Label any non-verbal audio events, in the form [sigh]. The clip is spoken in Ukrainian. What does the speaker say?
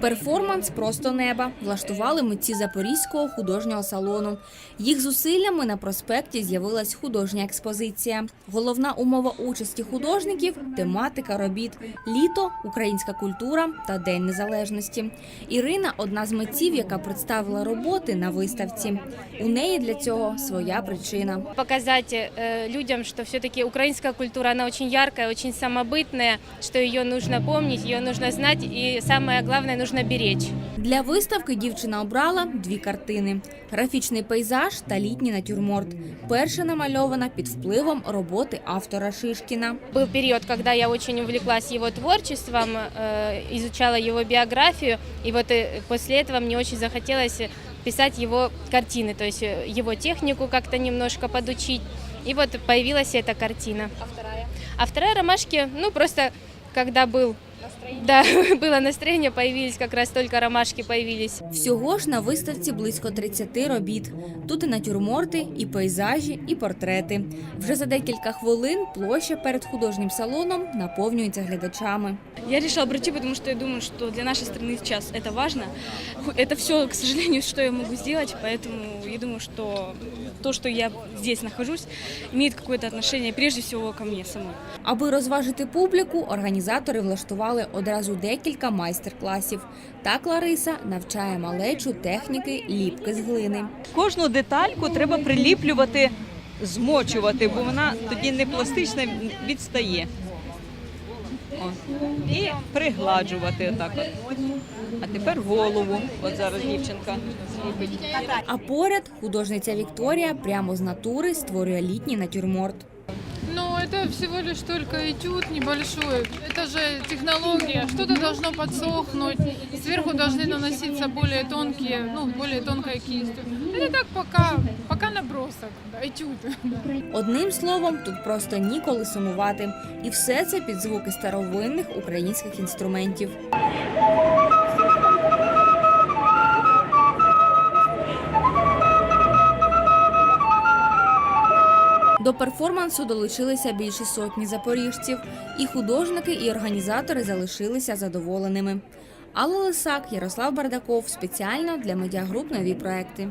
Перформанс просто неба влаштували митці Запорізького художнього салону. Їх зусиллями на проспекті з'явилась художня експозиція. Головна умова участі художників тематика робіт літо, українська культура та День Незалежності. Ірина одна з митців, яка представила роботи на виставці. У неї для цього своя причина. показать э, людям, что все-таки украинская культура, она очень яркая, очень самобытная, что ее нужно помнить, ее нужно знать и самое главное, нужно беречь. Для виставки дівчина обрала дві картини: графічний пейзаж та літній натюрморт. Перша намальована під впливом роботи автора Шишкіна. Был период, когда я очень увлеклась его творчеством, э, изучала его биографию, и вот э, после этого мне очень захотелось писать его картины, то есть э, его технику как-то немножко подучить. И вот появилась эта картина. А вторая? А вторая ромашки, ну просто когда был Да, [laughs] было настроение, появились как раз только ромашки появились. Всього ж на виставці близько 30 робіт. Тут і натюрморти, і пейзажі, і портрети. Вже за декілька хвилин площа перед художнім салоном наповнюється глядачами. Я решила пройти, потому что я думаю, что для нашей страны сейчас это важно. Ху- Это все, к сожалению, что [laughs] я могу сделать, поэтому я думаю, что то, что я здесь нахожусь, имеет какое-то отношение прежде всего ко мне самой. Аби розважити публіку, організатори влаштували одразу декілька майстер-класів. Так Лариса навчає малечу техніки ліпки з глини. Кожну детальку треба приліплювати, змочувати, бо вона тоді не пластична, відстає. О. І пригладжувати отак. От. А тепер голову. От зараз дівчинка зробить. А поряд художниця Вікторія прямо з натури створює літній натюрморт. Ну, это всего лишь только этюд небольшой. Это же технология. Что-то должно подсохнуть. Сверху должны наноситься более тонкие, ну, более тонкой кистью. Это так пока, пока набросок, да, этюд. Одним словом, тут просто ніколи сумувати. І все це під звуки старовинних українських інструментів. До перформансу долучилися більше сотні запоріжців, і художники, і організатори залишилися задоволеними. Алла Лисак, Ярослав Бардаков спеціально для медіагруп нові проекти.